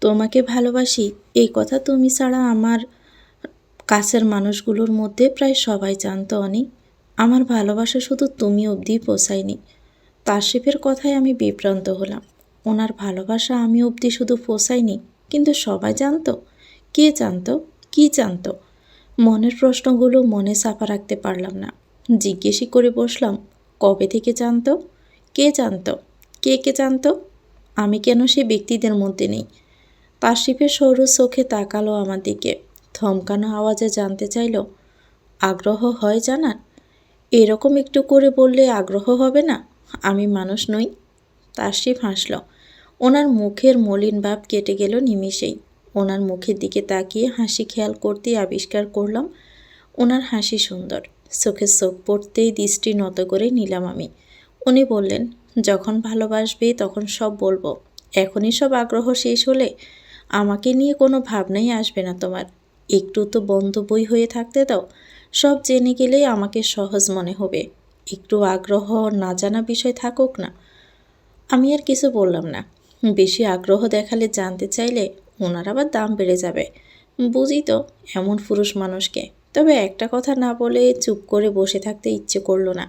তোমাকে ভালোবাসি, এই কথা তুমি ছাড়া আমার কাছের মানুষগুলোর মধ্যে প্রায় সবাই জানতো অনি আমার ভালোবাসা শুধু তুমি অবধি পৌঁছায়নি তাসিফের কথায় আমি বিভ্রান্ত হলাম। ওনার ভালোবাসা আমি অবধি শুধু পৌঁছায়নি কিন্তু সবাই জানতো। কে জানতো? কি জানতো? মনের প্রশ্নগুলো মনে চাপা রাখতে পারলাম না। জিজ্ঞেসই করে বসলাম, কবে থেকে জানতো? কে জানতো? কে কে জানতো? আমি কেন সেই ব্যক্তিদের মধ্যে নেই? তাসিফের সরু চোখে তাকালো আমার দিকে। থমকানো আওয়াজে জানতে চাইল, আগ্রহ হয় জানার এরকম একটু করে বললে আগ্রহ হবে না? আমি মানুষ নই? তাসিফ হাসল, ওনার মুখের মলিন ভাব কেটে গেল নিমিষেই। ওনার মুখের দিকে তাকিয়ে হাসি খেয়াল করতেই আবিষ্কার করলাম, ওনার হাসি সুন্দর। চোখে চোখ পড়তেই দৃষ্টি নত করে নিলাম আমি। উনি বললেন, যখন ভালোবাসবে তখন সব বলব। এখনই সব আগ্রহ শেষ হলে আমাকে নিয়ে কোনো ভাবনাই আসবে না তোমার। একটু তো বন্ধ বই হয়ে থাকতে দাও। সব জেনে গেলেই আমাকে সহজ মনে হবে। একটু আগ্রহ না জানা বিষয় থাকুক না। আমি আর কিছু বললাম না। বেশি আগ্রহ দেখালে জানতে চাইলে ওনার আবার দাম বেড়ে যাবে। বুঝি তো, এমন পুরুষ মানুষকে। তবে একটা কথা না বলে চুপ করে বসে থাকতে ইচ্ছে করল না।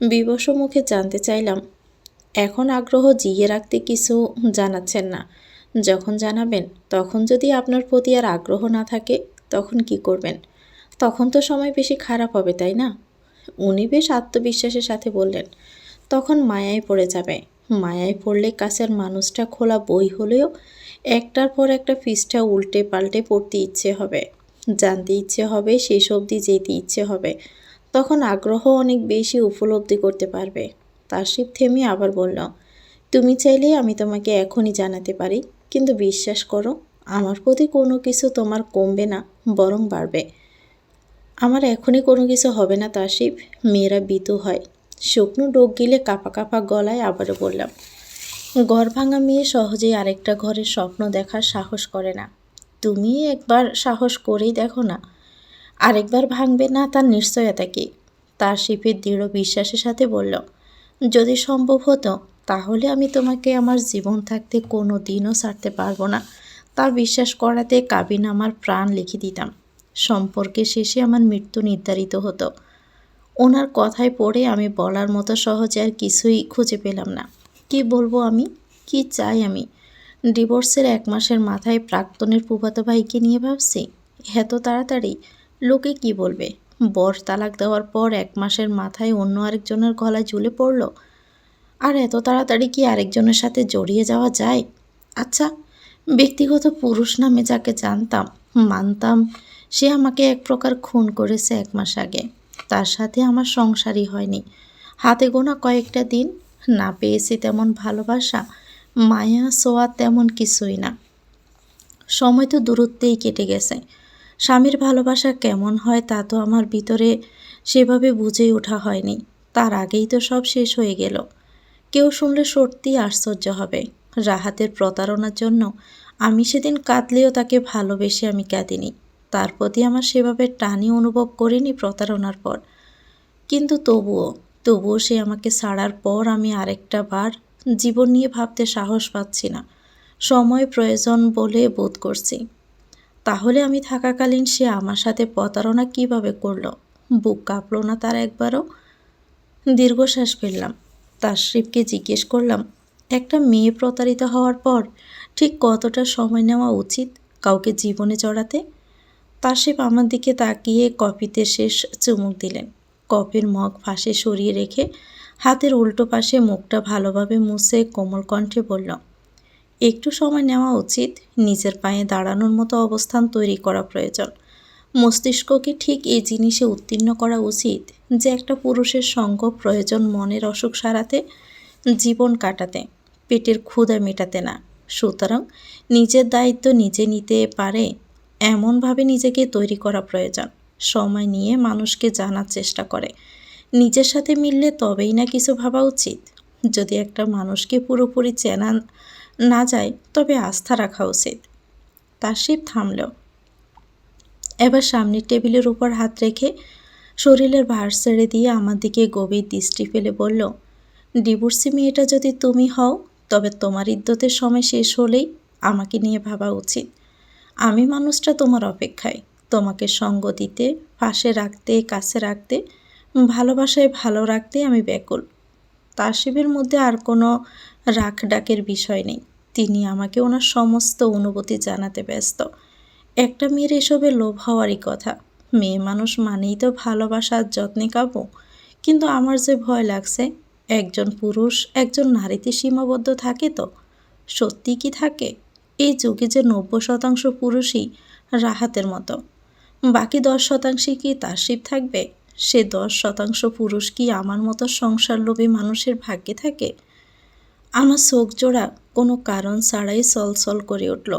বিবশ মুখে জানতে চাইলাম, এখন আগ্রহ জিয়ে রাখতে কিছু জানাচ্ছেন না। যখন জানাবেন, তখন যদি আপনার প্রতি আর আগ্রহ না থাকে, তখন কি করবেন? তখন তো সময় বেশি খারাপ হবে, তাই না? উনি বেশ আত্মবিশ্বাসের সাথে বললেন। তখন মায়ায় পড়ে যাবে। মায়ায় পড়লে কাছের মানুষটা খোলা বই হলেও একটার পর একটা ফিসটা উল্টে পাল্টে পড়তে ইচ্ছে হবে। জানতে ইচ্ছে হবে, শেষ অবধি যেতে ইচ্ছে হবে। তখন আগ্রহ অনেক বেশি উপলব্ধি করতে পারবে। তাসিফ থেমে আবার বলল, তুমি চাইলে আমি তোমাকে এখনই জানাতে পারি। কিন্তু বিশ্বাস করো, আমার প্রতি কোনো কিছু তোমার কমবে না, বরং বাড়বে। আমার এখনই কোনো কিছু হবে না, তাসিফ। মেয়েরা বিতু হয়। শুকনো ডোক গিলে কাপা কাপা গলায় আবারও বললাম ঘর ভাঙা মেয়ে সহজেই আরেকটা ঘরের স্বপ্ন দেখার সাহস করে না। তুমি একবার সাহস করেই দেখো না, আরেকবার ভাঙবে না তার নিশ্চয়তা কি? তার শিপের দৃঢ় বিশ্বাসের সাথে বলল, যদি সম্ভব হতো তাহলে আমি তোমাকে আমার জীবন থাকতে কোনো দিনও ছাড়তে পারব না। তা বিশ্বাস করাতে কাবিন আমার প্রাণ লিখে দিতাম। সম্পর্কে শেষে আমার মৃত্যু নির্ধারিত হতো। ওনার কথায় পড়ে আমি বলার মতো সহজে আর কিছুই খুঁজে পেলাম না। কি বলব আমি? কি চাই আমি? ডিভোর্সের এক মাসের মাথায় প্রাক্তনের ফুফাতো ভাইকে নিয়ে ভাবছি। এত তাড়াতাড়ি? লোকে কি বলবে? বর তালাক দেওয়ার পর এক মাসের মাথায় অন্য আরেকজনের গলায় ঝুলে পড়ল। আর এত তাড়াতাড়ি কি আরেকজনের সাথে জড়িয়ে যাওয়া যায়? আচ্ছা ব্যক্তিগত পুরুষ নামে যাকে জানতাম, মানতাম, সে আমাকে এক প্রকার খুন করেছে এক মাস আগে। তার সাথে আমার সংসারই হয়নি। হাতে গোনা কয়েকটা দিন, না পেয়েছি তেমন ভালোবাসা, মায়া, সোয়া তেমন কিছুই না। সময় তো দূরত্বেই কেটে গেছে। স্বামীর ভালোবাসা কেমন হয় তা তো আমার ভিতরে সেভাবে বুঝেই ওঠা হয়নি। তার আগেই তো সব শেষ হয়ে গেল। কেউ শুনলে সত্যিই আশ্চর্য হবে। রাহাতের প্রতারণার জন্য আমি সেদিন কাঁদলেও তাকে ভালোবেসে আমি কাঁদিনি। তার প্রতি আমার সেভাবে টানি অনুভব করিনি প্রতারণার পর। কিন্তু তবুও তবুও সে আমাকে ছাড়ার পর আমি আরেকটা বার জীবন নিয়ে ভাবতে সাহস পাচ্ছি না। সময় প্রয়োজন বলে বোধ করছি। তাহলে আমি থাকাকালীন সে আমার সাথে প্রতারণা কীভাবে করল? বুক কাঁপলো না তার একবারও? দীর্ঘশ্বাস ফেললাম। তাশরিফকে জিজ্ঞেস করলাম, একটা মেয়ে প্রতারিত হওয়ার পর ঠিক কতটা সময় নেওয়া উচিত কাউকে জীবনে জড়াতে? তাশরিফ আমার দিকে তাকিয়ে কফিতে শেষ চুমুক দিলেন। কফির মগ ফাঁসে সরিয়ে রেখে হাতের উল্টো পাশে মুখটা ভালোভাবে মুছে কোমল কণ্ঠে বলল, একটু সময় নেওয়া উচিত, নিজের পায়ে দাঁড়ানোর মতো অবস্থান তৈরি করা প্রয়োজন। মস্তিষ্ককে ঠিক এই জিনিসে উত্তীর্ণ করা উচিত যে একটা পুরুষের সঙ্গ প্রয়োজন মনের অসুখ সারাতে, জীবন কাটাতে, পেটের ক্ষুধা মেটাতে না। সুতরাং নিজের দায়িত্ব নিজে নিতে পারে, এমনভাবে নিজেকে তৈরি করা প্রয়োজন। সময় নিয়ে মানুষকে জানার চেষ্টা করে। নিজের সাথে মিললে তবেই না কিছু ভাবা উচিত। যদি একটা মানুষকে পুরোপুরি চেনা না যায়, তবে আস্থা রাখা উচিত। তাসিফ থামল। এবার সামনের টেবিলের উপর হাত রেখে শরীরের ভার ছেড়ে দিয়ে আমার দিকে গভীর দৃষ্টি ফেলে বলল, ডিভোর্সি মেয়েটা যদি তুমি হও, তবে তোমার ইদ্যতের সময় শেষ হলেই আমাকে নিয়ে ভাবা উচিত। আমি মানুষটা তোমার অপেক্ষায়। তোমাকে সঙ্গ দিতে, পাশে রাখতে, কাছে রাখতে, ভালোবাসায় ভালো রাখতে আমি ব্যাকুল। তাসিবের মধ্যে আর কোনো রাখ ডাকের বিষয় নেই। তিনি আমাকে ওনার সমস্ত অনুভূতি জানাতে ব্যস্ত। একটা মেয়ের এসবে লোভ হওয়ারই কথা। মেয়ে মানুষ মানেই তো ভালোবাসার যত্নে কাবু। কিন্তু আমার যে ভয় লাগছে, একজন পুরুষ, একজন নারীতে সীমাবদ্ধ থাকে তো? সত্যি কি থাকে? এই যুগে যে নব্বই শতাংশ পুরুষই রাহাতের মতো। বাকি দশ শতাংশই কি তাসিব থাকবে? সে দশ শতাংশ পুরুষ কি আমার মতো সংসারলোভী মানুষের ভাগ্যে থাকে? আমার চোখ জোড়া কোনো কারণ ছাড়াই সলসল করে উঠল।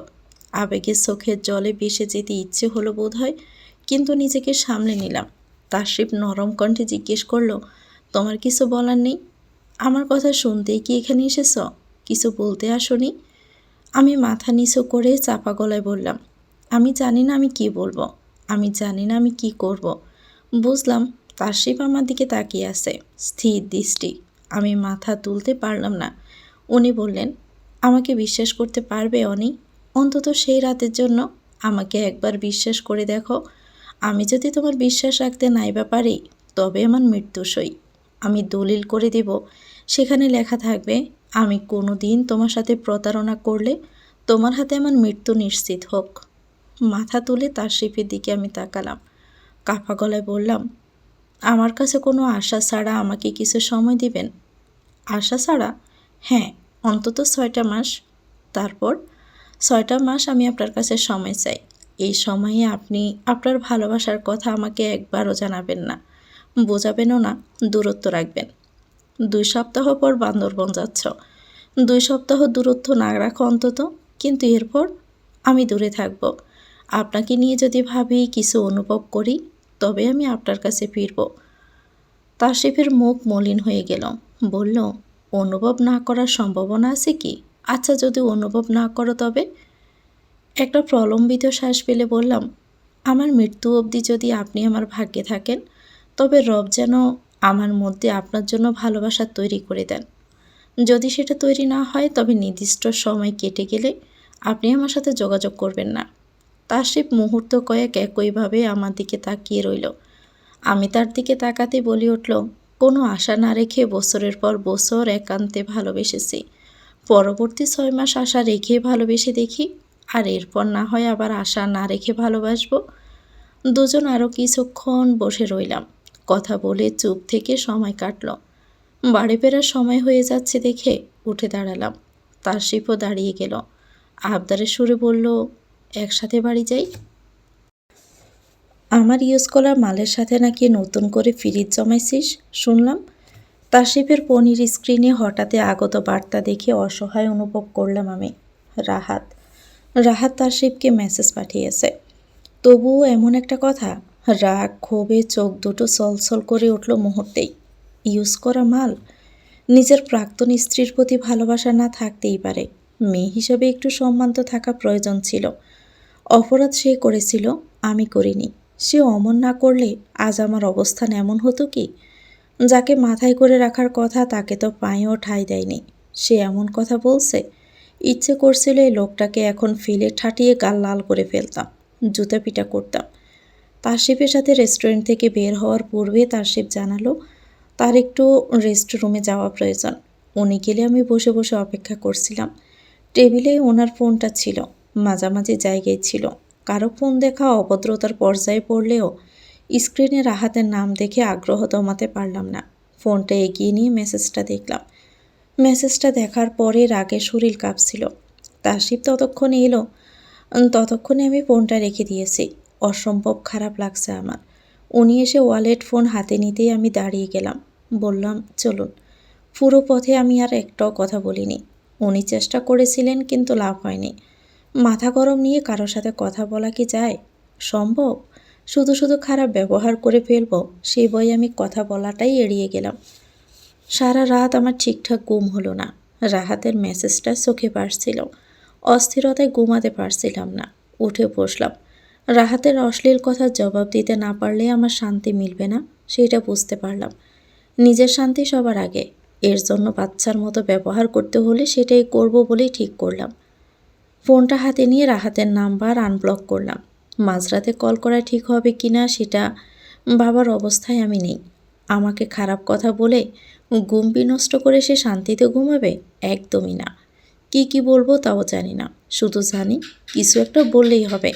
আবেগের চোখের জলে ভেসে যেতে ইচ্ছে হলো বোধ হয় কিন্তু নিজেকে সামলে নিলাম। তাসিব নরম কণ্ঠে জিজ্ঞেস করল, তোমার কিছু বলার নেই? আমার কথা শুনতেই কি এখানে এসেছ? কিছু বলতে আসনি? আমি মাথা নিচু করে চাপা গলায় বললাম, আমি জানি না আমি কি বলব। আমি জানি না আমি কি করব। বুঝলাম তাসিফ আমার দিকে তাকিয়ে আছে, স্থির দৃষ্টি। আমি মাথা তুলতে পারলাম না। উনি বললেন, আমাকে বিশ্বাস করতে পারবে, অনি? অন্তত সেই রাতের জন্য আমাকে একবার বিশ্বাস করে দেখো। আমি যদি তোমার বিশ্বাস রাখতে নাইবা পারি, তবে আমার মৃত্যু সই আমি দলিল করে দেব। সেখানে লেখা থাকবে, আমি কোনো দিন তোমার সাথে প্রতারণা করলে তোমার হাতে আমার মৃত্যু নিশ্চিত হোক। মাথা তুলে তার শিপের দিকে আমি তাকালাম। কাপা গলায় বললাম, আমার কাছে কোনো আশা ছাড়া আমাকে কিছু সময় দিবেন? আশা ছাড়া? হ্যাঁ অন্তত ছয়টা মাস। তারপর ছয়টা মাস আমি আপনার কাছে সময় চাই। এই সময়ে আপনি আপনার ভালোবাসার কথা আমাকে একবারও জানাবেন না। বোঝাবেনও না, দূরত্ব রাখবেন। দুই সপ্তাহ পর বান্দরবন যাচ্ছ। দুই সপ্তাহ দূরত্ব না রাখো অন্তত, কিন্তু এরপর আমি দূরে থাকব। আপনাকে নিয়ে যদি ভাবি কিছু অনুভব করি, তবে আমি আপনার কাছে ফিরব। তাসিফের মুখ মলিন হয়ে গেল। বলল, অনুভব না করার সম্ভাবনা আছে কি? আচ্ছা যদি অনুভব না করো তবে? একটা প্রলম্বিত শ্বাস পেলে বললাম, আমার মৃত্যু অবধি যদি আপনি আমার ভাগ্যে থাকেন, তবে রব যেন আমার মধ্যে আপনার জন্য ভালোবাসা তৈরি করে দেন। যদি সেটা তৈরি না হয়, তবে নির্দিষ্ট সময় কেটে গেলে আপনি আমার সাথে যোগাযোগ করবেন না। তাসিফ মুহূর্ত কয়েক একইভাবে আমার দিকে তাকিয়ে রইল। আমি তার দিকে তাকাতে বলি উঠল, কোনো আশা না রেখে বছরের পর বছর একান্তে ভালোবেসেছি। পরবর্তী ছয় মাস আশা রেখে ভালোবেসে দেখি, আর এরপর না হয় আবার আশা না রেখে ভালোবাসবো। দুজন আরও কিছুক্ষণ বসে রইলাম। কথা বলে চুপ থেকে সময় কাটল। বাড়ি ফেরার সময় হয়ে যাচ্ছে দেখে উঠে দাঁড়ালাম। তার শিপও দাঁড়িয়ে গেল। আবদারের সুরে বলল, একসাথে বাড়ি যাই? আমার ইউজ করা মালের সাথে নাকি নতুন করে ফ্রিজ জমাইছিস? শুনলাম। তাসিফের পনির স্ক্রিনে হঠাৎ আগত বার্তা দেখে অসহায় অনুভব করলাম আমি, রাহাত। রাহাত তাসিফকে মেসেজ পাঠিয়েছে। তবুও এমন একটা কথা, রাগ, ক্ষোভে চোখ দুটো সলসল করে উঠল মুহূর্তেই। ইউজ করা মাল? নিজের প্রাক্তন স্ত্রীর প্রতি ভালোবাসা না থাকতেই পারে। মেয়ে হিসেবে একটু সম্মান তো থাকা প্রয়োজন ছিল। অপরাধ সে করেছিল, আমি করিনি। সে অমন না করলে আজ আমার অবস্থান এমন হতো কি? যাকে মাথায় করে রাখার কথা তাকে তো পায়েও ঠাঁই দেয়নি। সে এমন কথা বলছে? ইচ্ছে করছিল এই লোকটাকে এখন ফিলে ঠাটিয়ে গাল লাল করে ফেলতাম জুতা পিটা করতাম। তারশিপের সাথে রেস্টুরেন্ট থেকে বের হওয়ার পূর্বে তারশিপ জানালো, তার একটু রেস্ট রুমে যাওয়া প্রয়োজন। উনি গেলে আমি বসে বসে অপেক্ষা করছিলাম। টেবিলে ওনার ফোনটা ছিল, মাঝামাঝি জায়গায় ছিল। কারও ফোন দেখা অভদ্রতার পর্যায়ে পড়লেও স্ক্রিনে রাহাতের নাম দেখে আগ্রহ দমাতে পারলাম না। ফোনটা এগিয়ে নিয়ে মেসেজটা দেখলাম। মেসেজটা দেখার পরে রাগে শরীর কাঁপছিল। তাসিফ ততক্ষণে এলো। ততক্ষণে আমি ফোনটা রেখে দিয়েছি। অসম্ভব খারাপ লাগছে আমার। উনি এসে ওয়ালেট ফোন হাতে নিতেই আমি দাঁড়িয়ে গেলাম। বললাম, চলুন। পুরো পথে আমি আর একটাও কথা বলিনি। উনি চেষ্টা করেছিলেন কিন্তু লাভ হয়নি। মাথা গরম নিয়ে কারোর সাথে কথা বলা কি যায়? সম্ভব? শুধু শুধু খারাপ ব্যবহার করে ফেলব, সেই বই আমি কথা বলাটাই এড়িয়ে গেলাম। সারা রাত আমার ঠিকঠাক ঘুম হলো না। রাহাতের মেসেজটা চোখে পারছিল অস্থিরতায় ঘুমাতে পারছিলাম না। উঠে বসলাম। রাহাতের অশ্লীল কথার জবাব দিতে না পারলে আমার শান্তি মিলবে না, সেটা বুঝতে পারলাম। নিজের শান্তি সবার আগে। এর জন্য বাচ্চার মতো ব্যবহার করতে হলে সেটাই করব বলেই ঠিক করলাম। ফোনটা হাতে নিয়ে রাহাতের নাম্বার আনব্লক করলাম। মাঝরাতে কল করা ঠিক হবে কি না সেটা বাবার অবস্থায় আমি নেই। আমাকে খারাপ কথা বলে ঘুম বিনষ্ট করে সে শান্তিতে ঘুমাবে? একদমই না। কি কি বলব তাও জানি না। শুধু জানি কিছু একটা বললেই হবে।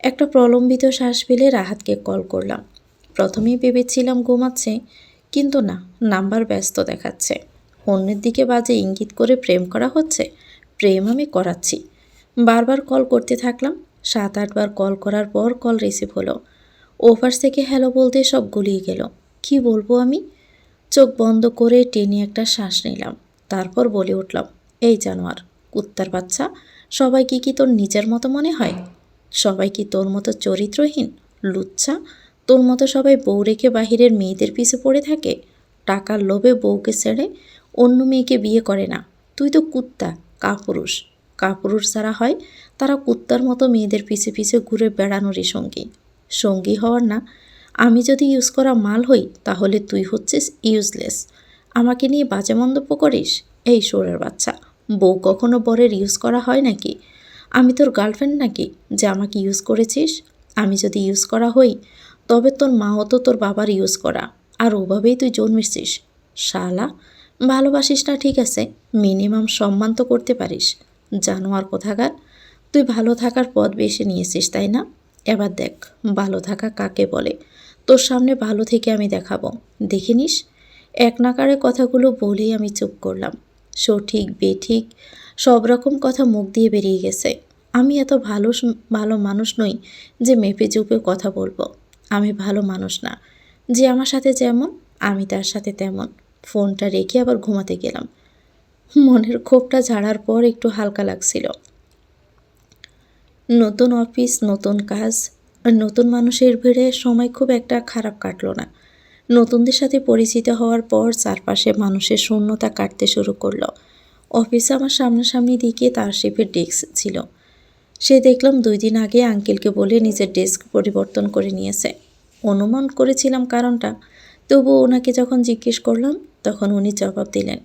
একটা প্রলম্বিত শ্বাস ফেলে রাহাতকে কল করলাম। প্রথমেই ভেবেছিলাম ঘুমাচ্ছে, কিন্তু না, নাম্বার ব্যস্ত দেখাচ্ছে। অন্যের দিকে বাজে ইঙ্গিত করে প্রেম করা হচ্ছে? প্রেম আমি করাচ্ছি। বারবার কল করতে থাকলাম সাত আটবার কল করার পর কল রিসিভ হলো। ওভার থেকে হ্যালো বলতে সব গুলিয়ে গেল। কি বলব আমি? চোখ বন্ধ করে টেনে একটা শ্বাস নিলাম। তারপর বলে উঠলাম, এই জানোয়ার, কুত্তার বাচ্চা, সবাই কি কি তোর নিজের মতো মনে হয়? সবাই কি তোর মতো চরিত্রহীন, লুচ্ছা? তোর মতো সবাই বউ রেখে বাহিরের মেয়েদের পিছে পড়ে থাকে? টাকার লোভে বউকে ছেড়ে অন্য মেয়েকে বিয়ে করে না। তুই তো কুত্তা, কাপুরুষ। কাপুরুষ যারা হয়, তারা কুত্তার মতো মেয়েদের পিছে পিছে ঘুরে বেড়ানোরই সঙ্গী। সঙ্গী হওয়ার না, আমি যদি ইউজ করা মাল হই, তাহলে তুই হচ্ছিস ইউজলেস। আমাকে নিয়ে বাজে মন্তব্য করিস? এই সোরের বাচ্চা, বউ কখনো বরের ইউজ করা হয় নাকি? আমি তোর গার্লফ্রেন্ড নাকি, যে আমাকে ইউজ করেছিস? আমি যদি ইউজ করা হই, তবে তোর মাও তো তোর বাবার ইউজ করা, আর ওভাবেই তুই জন্মেছিস শালা, ভালোবাসিস না ঠিক আছে, মিনিমাম সম্মান তো করতে পারিস। জানোয়ার কোথাকার? তুই ভালো থাকার পথ বেছে নিয়েছিস, তাই না? এবার দেখ, ভালো থাকা কাকে বলে? তোর সামনে ভালো থেকে আমি দেখাবো। দেখে নিস, এক নাকারে কথাগুলো বলেই আমি চুপ করলাম। সঠিক, বেঠিক, সব রকম কথা মুখ দিয়ে বেরিয়ে গেছে। আমি এত ভালো ভালো মানুষ নই যে মেপে চুপে কথা বলব। আমি ভালো মানুষ না। যে আমার সাথে যেমন, আমি তার সাথে তেমন। ফোনটা রেখে আবার ঘুমাতে গেলাম। মনের ক্ষোভটা ঝাড়ার পর একটু হালকা লাগছিল। নতুন অফিস, নতুন কাজ নতুন মানুষের ভিড়ে সময় খুব একটা খারাপ কাটলো না। নতুনদের সাথে পরিচিত হওয়ার পর চারপাশে মানুষের শূন্যতা কাটতে শুরু করল। অফিসে আমার সামনাসামনি দিকে তার শেফের ডেস্ক ছিল। সে দেখলাম দুই দিন আগে আঙ্কেলকে বলে নিজের ডেস্ক পরিবর্তন করে নিয়েছে। অনুমান করেছিলাম কারণটা তবু ওনাকে যখন জিজ্ঞেস করলাম, তখন উনি জবাব দিলেন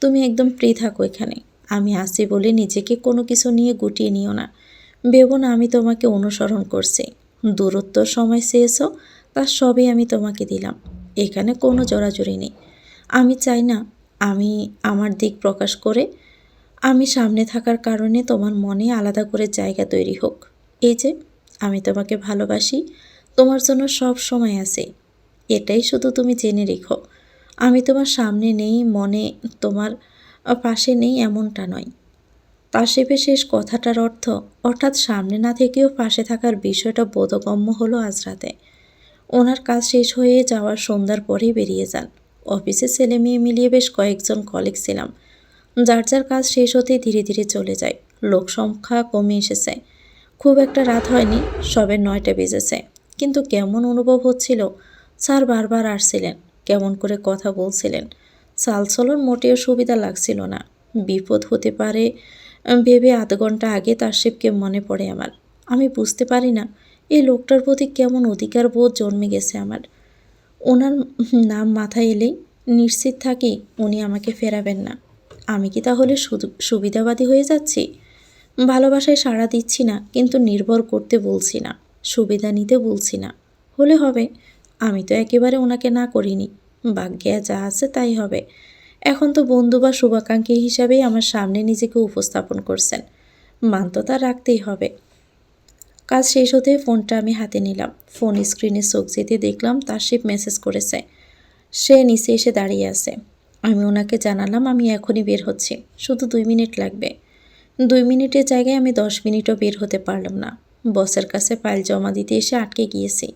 তুমি একদম ফ্রি থাকো এখানে। আমি আসি বলে নিজেকে কোনো কিছু নিয়ে গুটিয়ে নিও না। ভেবো না আমি তোমাকে অনুসরণ করছি। দূরত্ব সময় চেয়েছো তার সবই আমি তোমাকে দিলাম। এখানে কোনো জোরাজুরি নেই। আমি চাই না, আমি আমার দিক প্রকাশ করে আমি সামনে থাকার কারণে তোমার মনে আলাদা করে জায়গা তৈরি হোক। এই যে, আমি তোমাকে ভালোবাসি, তোমার জন্য সব সময় আছে। এটাই শুধু তুমি জেনে রেখো। আমি তোমার সামনে নেই, মনে তোমার পাশে নেই এমনটা নয়। তাসেফের শেষ কথাটার অর্থ অর্থাৎ সামনে না থেকেও পাশে থাকার বিষয়টা বোধগম্য হলো আজ রাতে ওনার কাজ শেষ হয়ে যাওয়ার সন্ধ্যার পরেই বেরিয়ে যান। অফিসে ছেলে মেয়ে মিলিয়ে বেশ কয়েকজন কলিগ ছিলাম। যার যার কাজ শেষ হতে ধীরে ধীরে চলে যায়। লোক সংখ্যা কমে এসেছে। খুব একটা রাত হয়নি, সবে নয়টা বেজেছে। কিন্তু কেমন অনুভব হচ্ছিল, স্যার বারবার আসছিলেন। কেমন করে কথা বলছিলেন। চালচলন মোটেও সুবিধা লাগছিল না। বিপদ হতে পারে ভেবে আধ ঘণ্টা আগে তার শিবকে মনে পড়ে আমার। আমি বুঝতে পারি না, এই লোকটার প্রতি কেমন অধিকার বোধ জন্মে গেছে আমার। ওনার নাম মাথায় এলেই নিশ্চিত থাকি উনি আমাকে ফেরাবেন না। আমি কি তাহলে সুবিধাবাদী হয়ে যাচ্ছি? ভালোবাসায় সাড়া দিচ্ছি না, কিন্তু নির্ভর করতে বলছি না। সুবিধা নিতে বলছি না। হলে হবে। আমি তো একেবারে ওনাকে না করিনি। ভাগ্যে যা আছে তাই হবে। এখন তো বন্ধু বা শুভাকাঙ্ক্ষী হিসাবেই আমার সামনে নিজেকে উপস্থাপন করছেন। মান্ততা রাখতেই হবে। কাজ শেষ হতে ফোনটা আমি হাতে নিলাম। ফোন স্ক্রিনে চোখ যেতে দেখলাম তার শিব মেসেজ করেছে। সে নিচে এসে দাঁড়িয়ে আছে। আমি ওনাকে জানালাম, আমি এখনই বের হচ্ছি। শুধু দুই মিনিট লাগবে। দুই মিনিটের জায়গায় আমি দশ মিনিটও বের হতে পারলাম না। বসের কাছে ফাইল জমা দিতে এসে আটকে গিয়েছি।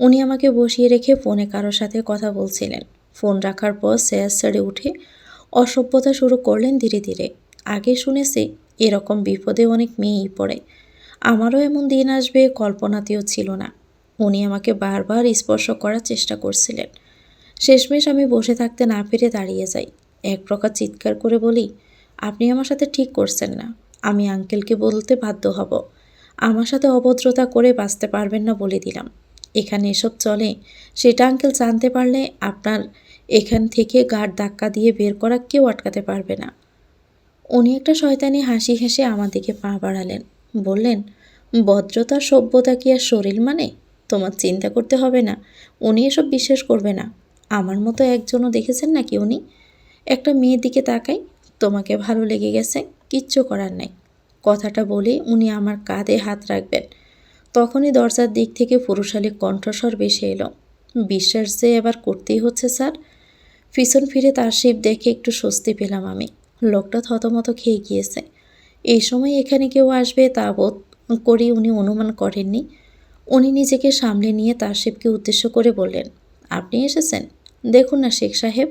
উনি আমাকে বসিয়ে রেখে ফোনে কারোর সাথে কথা বলছিলেন। ফোন রাখার পর শেয়ার ছেড়ে উঠে অসভ্যতা শুরু করলেন ধীরে ধীরে। আগে শুনেছি, এরকম বিপদে অনেক মেয়েই পড়ে। আমারও এমন দিন আসবে, কল্পনাতেও ছিল না। উনি আমাকে বারবার স্পর্শ করার চেষ্টা করছিলেন। শেষমেশ আমি বসে থাকতে না পেরে দাঁড়িয়ে যাই। এক প্রকার চিৎকার করে বলি, আপনি আমার সাথে ঠিক করছেন না। আমি আঙ্কেলকে বলতে বাধ্য হব। আমার সাথে অভদ্রতা করে বাঁচতে পারবেন না বলে দিলাম। এখানে এসব চলে? সেটা আঙ্কেল জানতে পারলে আপনার এখান থেকে গাঢ় ধাক্কা দিয়ে বের করা কেউ আটকাতে পারবে না। উনি একটা শয়তানি হাসি হেসে আমার দিকে পা বাড়ালেন। বললেন ভদ্রতা সভ্যতা কি আর শরীর মানে? তোমার চিন্তা করতে হবে না। উনি এসব বিশ্বাস করবে না। আমার মতো একজনও দেখেছেন নাকি উনি? একটা মেয়ের দিকে তাকাই, তোমাকে ভালো লেগে গেছে, কিচ্ছু করার নাই। কথাটা বলে উনি আমার কাঁধে হাত রাখবেন। তখনই দরজার দিক থেকে পুরুষালী কণ্ঠস্বর বেশি এলো। বিশ্বাস যে এবার করতেই হচ্ছে, স্যার? পিছন ফিরে তার শিব দেখে একটু স্বস্তি পেলাম আমি। লোকটা থতমত খেয়ে গিয়েছে। এই সময় এখানে কেউ আসবে তা বোধ করি উনি অনুমান করেননি। উনি নিজেকে সামলে নিয়ে তার শিবকে উদ্দেশ্য করে বললেন, আপনি এসেছেন? দেখুন না শেখ সাহেব,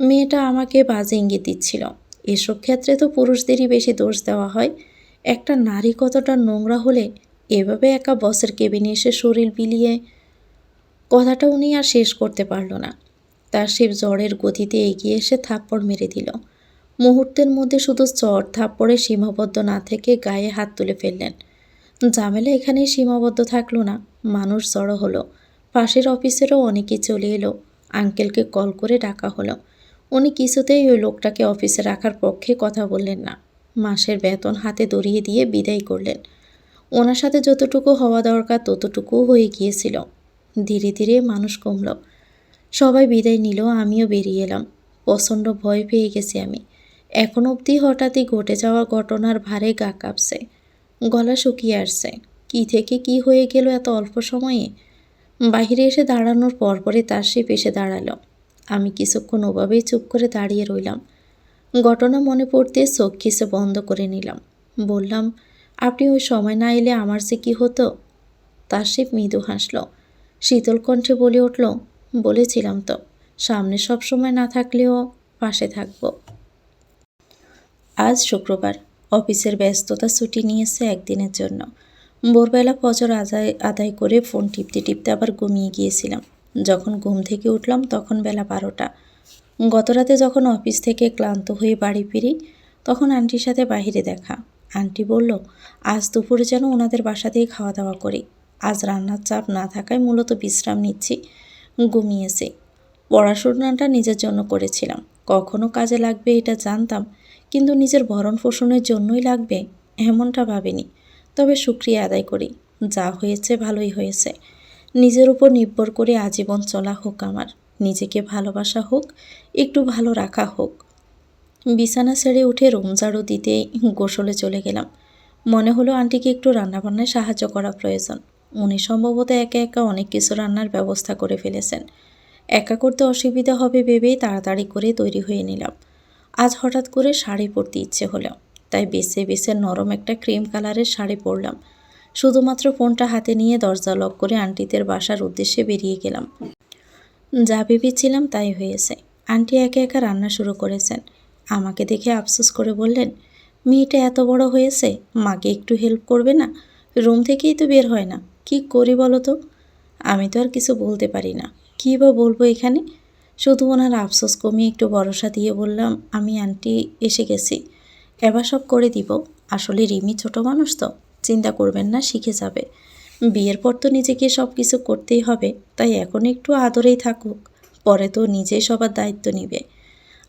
মেয়েটা আমাকে বাজে ইঙ্গিত দিচ্ছিল। এসব ক্ষেত্রে তো পুরুষদেরই বেশি দোষ দেওয়া হয়। একটা নারী কতটা নোংরা হলে এভাবে একা বসের কেবিনে এসে শরীর বিলিয়ে কথাটা উনি আর শেষ করতে পারল না। তার শিব জ্বরের গতিতে এগিয়ে এসে থাপ্পড় মেরে দিল। মুহূর্তের মধ্যে শুধু চর থাপ্পড়ে সীমাবদ্ধ না থেকে গায়ে হাত তুলে ফেললেন। ঝামেলা এখানেই সীমাবদ্ধ থাকল না, মানুষ জড়ো হলো। পাশের অফিসেরও অনেকে চলে এলো, আঙ্কেলকে কল করে ডাকা হলো। উনি কিছুতেই ওই লোকটাকে অফিসে রাখার পক্ষে কথা বললেন না। মাসের বেতন হাতে দড়িয়ে দিয়ে বিদায় করলেন। ওনার সাথে যতটুকু হওয়া দরকার ততটুকু হয়ে গিয়েছিল। ধীরে ধীরে মানুষ কমল। সবাই বিদায় নিল, আমিও বেরিয়ে এলাম। প্রচণ্ড ভয় পেয়ে গেছি আমি। এখন অবধি হঠাৎই ঘটে যাওয়া ঘটনার ভারে গা কাঁপছে। গলা শুকিয়ে আসছে। কি থেকে কি হয়ে গেল এত অল্প সময়ে? বাহিরে এসে দাঁড়ানোর পরপরই তার সে এসে দাঁড়াল। আমি কিছুক্ষণ ওভাবেই চুপ করে দাঁড়িয়ে রইলাম। ঘটনা মনে পড়তে চোখ খিসে বন্ধ করে নিলাম। বললাম আপনি ওই সময় না এলে আমার যে কী হতো? তার সে মৃদু হাসল। শীতল কণ্ঠে বলে উঠল, বলেছিলাম তো, সামনে সব সময় না থাকলেও পাশে থাকব। আজ শুক্রবার, অফিসের ব্যস্ততা ছুটি নিয়েছে একদিনের জন্য। ভোরবেলা ফজর আদায় আদায় করে ফোন টিপতে টিপতে আবার ঘুমিয়ে গিয়েছিলাম। যখন ঘুম থেকে উঠলাম তখন বেলা বারোটা। গতরাতে যখন অফিস থেকে ক্লান্ত হয়ে বাড়ি ফিরি, তখন আন্টির সাথে বাহিরে দেখা। আন্টি বলল, আজ দুপুরে যেন ওনাদের বাসাতেই খাওয়া দাওয়া করি। আজ রান্নার চাপ না থাকায় মূলত বিশ্রাম নিচ্ছি। ঘুমিয়েছি। পড়াশোনাটা নিজের জন্য করেছিলাম। কখনো কাজে লাগবে এটা জানতাম, কিন্তু নিজের ভরণ পোষণের জন্যই লাগবে এমনটা ভাবিনি। তবে সুক্রিয়া আদায় করি। যা হয়েছে ভালোই হয়েছে। নিজের উপর নির্ভর করে আজীবন চলা হোক আমার। নিজেকে ভালোবাসা হোক, একটু ভালো রাখা হোক। বিছানা ছেড়ে উঠে রুম ঝাড়ু দিতে গোসলে চলে গেলাম। মনে হলো আন্টিকে একটু রান্নাবান্নায় সাহায্য করা প্রয়োজন। উনি সম্ভবত একা একা অনেক কিছু রান্নার ব্যবস্থা করে ফেলেছেন। একা করতে অসুবিধা হবে ভেবেই তাড়াতাড়ি করে তৈরি হয়ে নিলাম। আজ হঠাৎ করে শাড়ি পরতে ইচ্ছে হলো, তাই বেছে বেছে নরম একটা ক্রিম কালারের শাড়ি পরলাম। শুধুমাত্র ফোনটা হাতে নিয়ে দরজা লক করে আন্টিদের বাসার উদ্দেশ্যে বেরিয়ে গেলাম। যা ভেবেছিলাম তাই হয়েছে। আন্টি একে একা রান্না শুরু করেছেন। আমাকে দেখে আফসোস করে বললেন, মেয়েটা এত বড় হয়েছে, মাকে একটু হেল্প করবে না? রুম থেকেই তো বের হয় না। কি করি বলো তো? আমি তো আর কিছু বলতে পারি না। কী বা বলব এখানে? শুধু ওনার আফসোস কমিয়ে একটু ভরসা দিয়ে বললাম, আমি আন্টি এসে গেছি। এবার সব করে দিব। আসলে রিমি ছোট মানুষ তো, চিন্তা করবেন না, শিখে যাবে। বিয়ের পর তো নিজেকে সব কিছু করতেই হবে, তাই এখন একটু আদরেই থাকুক। পরে তো নিজেই সবার দায়িত্ব নিবে।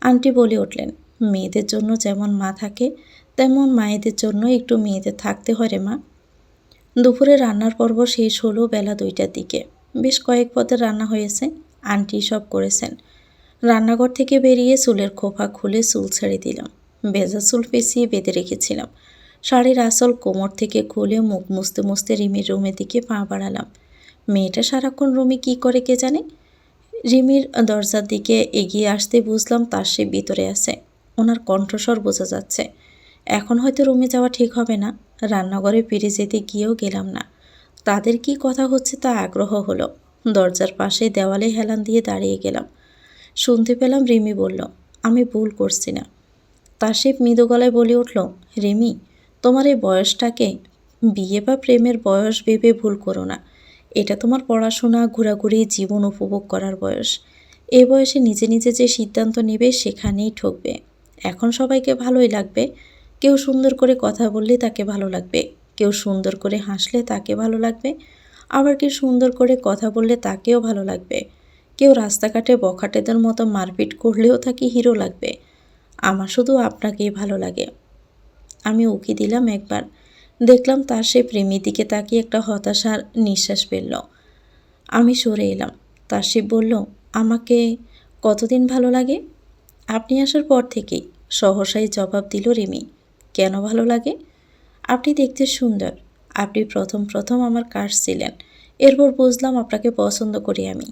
আন্টি বলে উঠলেন মেয়েদের জন্য যেমন মা থাকে, তেমন মায়েদের জন্য একটু মেয়েদের থাকতে হয় রে মা। দুপুরে রান্নার পর্ব শেষ হলো বেলা দুইটার দিকে। বেশ কয়েক পদের রান্না হয়েছে, আন্টি সব করেছেন। রান্নাঘর থেকে বেরিয়ে চুলের খোপা খুলে চুল ছেড়ে দিলাম। ভেজা চুল পেঁচিয়ে বেঁধে রেখেছিলাম। শাড়ির আসল কোমর থেকে খুলে মুখ মুছতে মুছতে রিমির রুমের দিকে পা বাড়ালাম। মেয়েটা সারাক্ষণ রুমে কি করে কে জানে? রিমির দরজার দিকে এগিয়ে আসতে বুঝলাম তার সে ভিতরে আছে। ওনার কণ্ঠস্বর বোঝা যাচ্ছে। এখন হয়তো রুমে যাওয়া ঠিক হবে না। রান্নাঘরে ফিরে যেতে গিয়েও গেলাম না। তাদের কি কথা হচ্ছে তা আগ্রহ হলো। দরজার পাশে দেওয়ালে হেলান দিয়ে দাঁড়িয়ে গেলাম। শুনতে পেলাম রিমি বলল, আমি ভুল করছি না। তাসিফ মৃদু গলায় বলে উঠল, রিমি, তোমার এই বয়সটাকে বিয়ে বা প্রেমের বয়স ভেবে ভুল করো না। এটা তোমার পড়াশোনা, ঘোরাঘুরি, জীবন উপভোগ করার বয়স। এ বয়সে নিজে নিজে যে সিদ্ধান্ত নেবে সেখানেই ঠকবে। এখন সবাইকে ভালোই লাগবে। কেউ সুন্দর করে কথা বললে তাকে ভালো লাগবে। কেউ সুন্দর করে হাসলে তাকে ভালো লাগবে। আবার কেউ সুন্দর করে কথা বললে তাকেও ভালো লাগবে। কেউ রাস্তাঘাটে বখাটেদের মতো মারপিট করলেও তাকে হিরো লাগবে। আমার শুধু আপনাকেই ভালো লাগে। আমি উকি দিলাম একবার। দেখলাম তার সে প্রেমীর দিকে তাকিয়ে একটা হতাশার নিঃশ্বাস ফেলল। আমি সরে এলাম। তার সে বলল, আমাকে কতদিন ভালো লাগে? আপনি আসার পর থেকেই। সহসাই জবাব দিল রিমি। কেন ভালো লাগে? আপনি দেখতে সুন্দর। আপনি প্রথম প্রথম আমার কাশ ছিলেন। এরপর বুঝলাম আপনাকে পছন্দ করি আমি।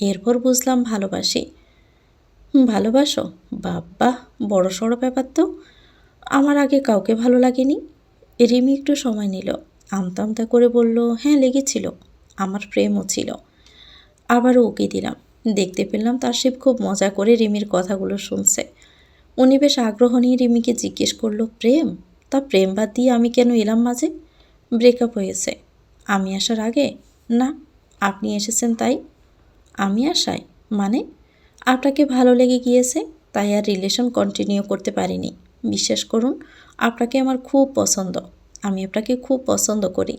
এরপর বুঝলাম ভালোবাসি। ভালোবাসো। বাবা বড় সড়ো ব্যাপার তো। আমার আগে কাউকে ভালো লাগেনি? রিমি একটু সময় নিল। আমতা আমতা করে বলল হ্যাঁ লেগেছিল। আমার প্রেমও ছিল। আবারও উকি দিলাম। দেখতে পেলাম তার শিব খুব মজা করে রিমির কথাগুলো শুনছে। উনি বেশ আগ্রহ নিয়ে রিমিকে জিজ্ঞেস করল, প্রেম? তা প্রেম বাদ দিয়ে আমি কেন এলাম মাঝে? ব্রেকআপ হয়েছে। আমি আসার আগে? না, আপনি এসেছেন তাই। আমি আসাই মানে? আপনাকে ভালো লেগে গিয়েছে, তাই আর রিলেশন কন্টিনিউ করতে পারিনি। বিশ্বাস করুন, আপনাকে আমার খুব পছন্দ। আমি আপনাকে খুব পছন্দ করি।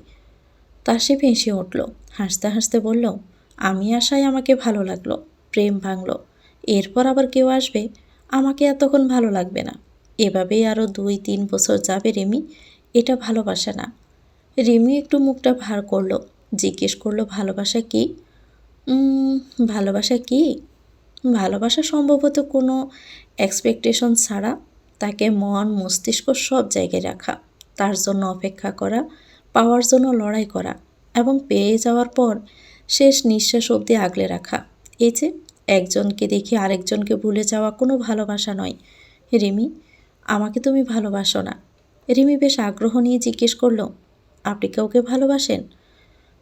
তার সে ফেঁসে উঠল, হাসতে হাসতে বলল, আমি আশায় আমাকে ভালো লাগল, প্রেম ভাঙলো। এরপর আবার কেউ আসবে? আমাকে তখন ভালো লাগবে না। এভাবেই আরও দুই, তিন বছর যাবে রিমি। এটা ভালোবাসা না। রিমি একটু মুখটা ভার করল, জিজ্ঞেস করল, ভালোবাসা কি? ভালোবাসা কি? ভালোবাসা সম্ভবত কোনো এক্সপেকটেশন ছাড়া তাকে মন, মস্তিষ্ক সব জায়গায় রাখা, তার জন্য অপেক্ষা করা, পাওয়ার জন্য লড়াই করা এবং পেয়ে যাওয়ার পর শেষ নিঃশ্বাস অবধি আগলে রাখা। এই যে একজনকে দেখে আরেকজনকে ভুলে যাওয়া কোনো ভালোবাসা নয়। রিমি, আমাকে তুমি ভালোবাসো না। রিমি বেশ আগ্রহ নিয়ে জিজ্ঞেস করল, আপনি কাউকে ভালোবাসেন?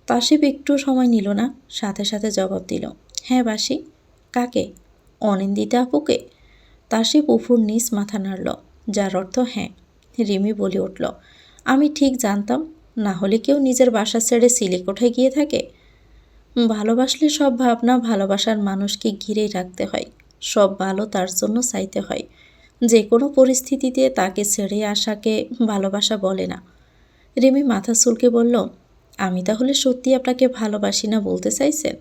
তাসিফ একটু সময় নিল না, সাথে সাথে জবাব দিল হ্যাঁ বাসি। কাকে? অনিন্দিতা আপুকে? তাসিফ উফুর নিচ মাথা নাড়ল, যার অর্থ হ্যাঁ। রিমি বলে উঠল, আমি ঠিক জানতাম, না হলে কেউ নিজের বাসা ছেড়ে সিলেকোঠায় গিয়ে থাকে। ভালোবাসলে সব ভাবনা ভালোবাসার মানুষকে ঘিরেই রাখতে হয়। সব ভালো তার জন্য চাইতে হয়। যে কোনো পরিস্থিতিতে তাকে ছেড়ে আসাকে ভালোবাসা বলে না। রিমি মাথা চুলকে বলল, আমি তাহলে সত্যি আপনাকে ভালোবাসি না বলতে চাইছেন?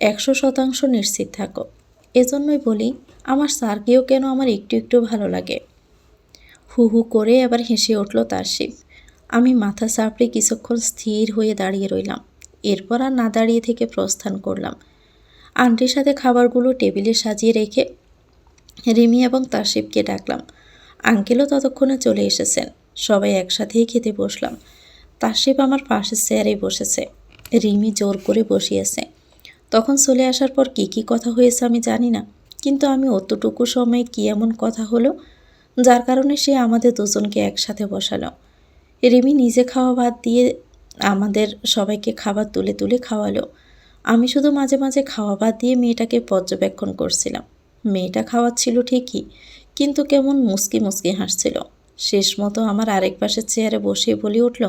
একশো শতাংশ নিশ্চিত থাকো। এজন্যই বলি, আমার স্যারকেও কেন আমার একটু একটু ভালো লাগে? হু হু করে এবার হেসে উঠল তার শিব আমি মাথা সাপড়ে কিছুক্ষণ স্থির হয়ে দাঁড়িয়ে রইলাম। এরপর আর না দাঁড়িয়ে থেকে প্রস্থান করলাম। আন্টির সাথে খাবারগুলো টেবিলে সাজিয়ে রেখে রিমি এবং তাসিফকে ডাকলাম। আঙ্কেলও ততক্ষণে চলে এসেছেন। সবাই একসাথেই খেতে বসলাম। তাসিফ আমার পাশের চেয়ারে বসেছে। রিমি জোর করে বসিয়েছে। তখন চলে আসার পর কী কী কথা হয়েছে আমি জানি না, কিন্তু আমি অতটুকু সময়ে কী এমন কথা হলো, যার কারণে সে আমাদের দুজনকে একসাথে বসালো। রিমি নিজে খাওয়া ভাত দিয়ে আমাদের সবাইকে খাবার তুলে তুলে খাওয়ালো। আমি শুধু মাঝে মাঝে খাওয়া ভাত দিয়ে মেয়েটাকে পর্যবেক্ষণ করছিলাম। মেয়েটা খাওয়াচ্ছিল ঠিকই, কিন্তু কেমন মুসকি মুসকি হাসছিল। শেষ মতো আমার আরেক পাশের চেয়ারে বসিয়ে বলে উঠল,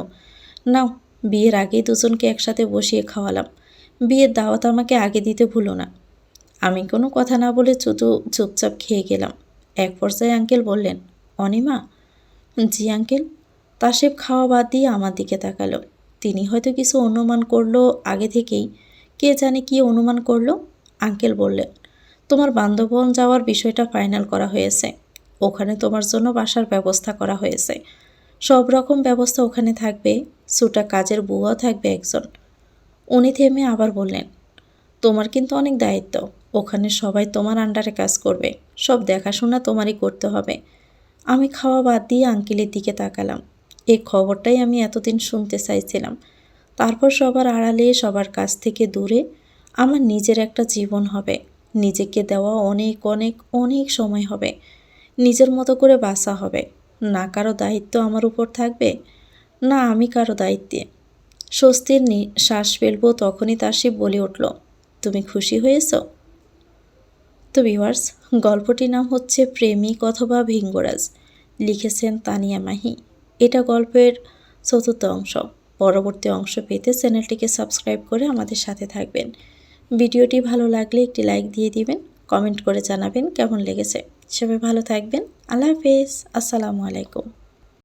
নাও, বিয়ের আগেই দুজনকে একসাথে বসিয়ে খাওয়ালাম। বিয়ের দাওয়াত আমাকে আগে দিতে ভুলো না। আমি কোনো কথা না বলে চুতু চুপচাপ খেয়ে গেলাম। এক পর্যায়ে আঙ্কেল বললেন, অনিমা? জি আঙ্কেল। তাসেব খাওয়া বাদ দিয়ে আমার দিকে তাকালো। তিনি হয়তো কিছু অনুমান করল আগে থেকেই। কে জানে কি অনুমান করল? আঙ্কেল বললেন, তোমার বান্ধবন যাওয়ার বিষয়টা ফাইনাল করা হয়েছে। ওখানে তোমার জন্য বাসার ব্যবস্থা করা হয়েছে। সব রকম ব্যবস্থা ওখানে থাকবে। সুটা কাজের বুয়াও থাকবে একজন। উনি থেমে আবার বললেন, তোমার কিন্তু অনেক দায়িত্ব। ওখানে সবাই তোমার আন্ডারে কাজ করবে। সব দেখাশোনা তোমারই করতে হবে। আমি খাওয়া বাদ দিয়ে আঙ্কেলের দিকে তাকালাম। এই খবরটাই আমি এতদিন শুনতে চাইছিলাম। তারপর সবার আড়ালে, সবার কাছ থেকে দূরে আমার নিজের একটা জীবন হবে। নিজেকে দেওয়া অনেক অনেক অনেক সময় হবে। নিজের মতো করে বাসা হবে। না কারও দায়িত্ব আমার উপর থাকবে, না আমি কারও দায়িত্বে। স্বস্তির নি- শ্বাস ফেলব তখনই তাসিফ বলে উঠল, তুমি খুশি হয়েছ? তো ভিউয়ার্স গল্পটির নাম হচ্ছে প্রেমিক অথবা ভিঙ্গরাজ। লিখেছেন তানিয়া মাহি। এটা গল্পের চতুর্থ অংশ। পরবর্তী অংশ পেতে চ্যানেলটিকে সাবস্ক্রাইব করে আমাদের সাথে থাকবেন। ভিডিওটি ভালো লাগলে একটি লাইক দিয়ে দিবেন, কমেন্ট করে জানাবেন কেমন লেগেছে। সবাই ভালো থাকবেন। আল্লাহ হাফেজ। আসসালামু আলাইকুম।